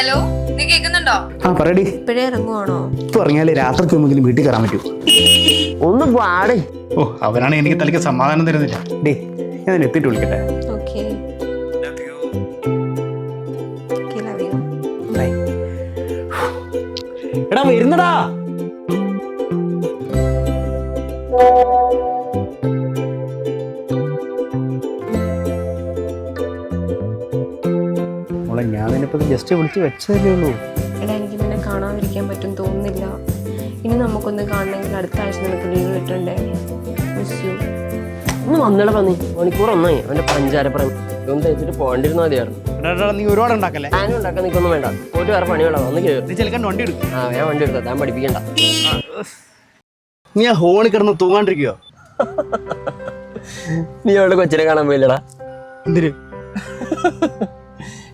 Hello നീ കേൾക്കുന്നുണ്ടോ ആ പറയടി. ഇപ്പോഴേ ഇറങ്ങുവാണോ? ഇപ്പൊ ഇറങ്ങിയാലേ രാത്രിക്ക് മുമ്പെങ്കിലും വീട്ടിൽ കയറാൻ പറ്റൂ. ഒന്ന് പാടേ ഓ അവനാണ് എനിക്ക് തലയ്ക്ക് സമാധാനം തരുന്നില്ല. ഡേ ഞാൻ നിന്നെ എത്തിയിട്ട് വിളിക്കട്ടെ. ഓക്കെ. എടാ വരുന്നടാ. മോളെ ഞാൻ നിന്നിപ്പോൾ ജസ്റ്റ് വിളിച്ച് വെച്ചതല്ലേ ഉള്ളൂ. എടാ എനിക്ക് നിന്നെ കാണാതിരിക്കാൻ പറ്റും തോന്നുന്നില്ല. ഇനി നമുക്കൊന്ന് കാണണമെങ്കിൽ അടുത്ത ആഴ്ച നമുക്ക് ലീവ് കിട്ടണ്ടേ? മിസ് യു ഒന്ന് വന്നിട പന്നി മണിക്കൂർ ഒന്നായി അവന്റെ പഞ്ചാരപ്പുറം ഇതൊന്നും തേച്ചിട്ട് പോകണ്ടിരുന്ന മതിയായിരുന്നു. നീ ഒരുപാട് ഉണ്ടാക്കല്ലേ? ഞാനും ഉണ്ടാക്കാൻ നിൽക്കൊന്നും വേണ്ട. പോയിട്ട് വേറെ പണികളാ. ഒന്ന് കയറി നീ ചെലുക്കാൻ വണ്ടി എടുക്കും. ആ ഞാൻ വണ്ടി എടുത്താ ഞാൻ പഠിപ്പിക്കണ്ട. നീ ആ ഹോണിൽ കിടന്ന് തൂങ്ങാണ്ടിരിക്കോ നീ അവളുടെ കൊച്ചിനെ കാണാൻ പോയില്ലടാ. എന്തിന്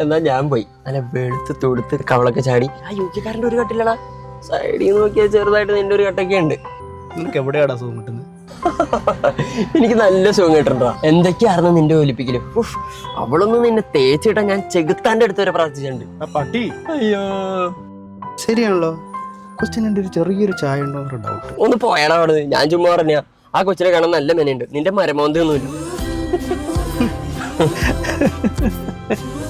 എന്നാ ഞാൻ പോയി. നല്ല വെളുത്ത് തൊടുത്ത് കവളൊക്കെ ചാടി. ആ യു കെക്കാരന്റെ ഒരു കട്ടില്ലടാ സൈഡിൽ നോക്കിയാൽ ചെറുതായിട്ട് നിന്റെ ഒരു കട്ടൊക്കെ ഉണ്ട്. നിനക്ക് എവിടെയാടാ സുഖം കിട്ടുന്നത്? എനിക്ക് നല്ല സുഖം കേട്ടിട്ടുണ്ടോ എന്തൊക്കെയായിരുന്നു നിന്റെ ഒലിപ്പിക്കൽ? അവളൊന്നും നിന്നെ തേച്ചിട്ടാ ഞാൻ ചെകുത്താന്റെ അടുത്ത് വരെ പ്രാർത്ഥിച്ചിട്ടുണ്ട്. പട്ടി. അയ്യോ. ശരിയാണല്ലോ. കൊച്ചിനെ ചെറിയൊരു ചായ ഉണ്ടോ ഡൗട്ട് ഒന്ന് പോയടാ അവിടെ ഞാൻ ചുമ്മാ പറഞ്ഞ ആ കൊച്ചിനെ കാണാൻ നല്ല മെനുണ്ട് നിന്റെ മരമോന്തൊന്നുമില്ല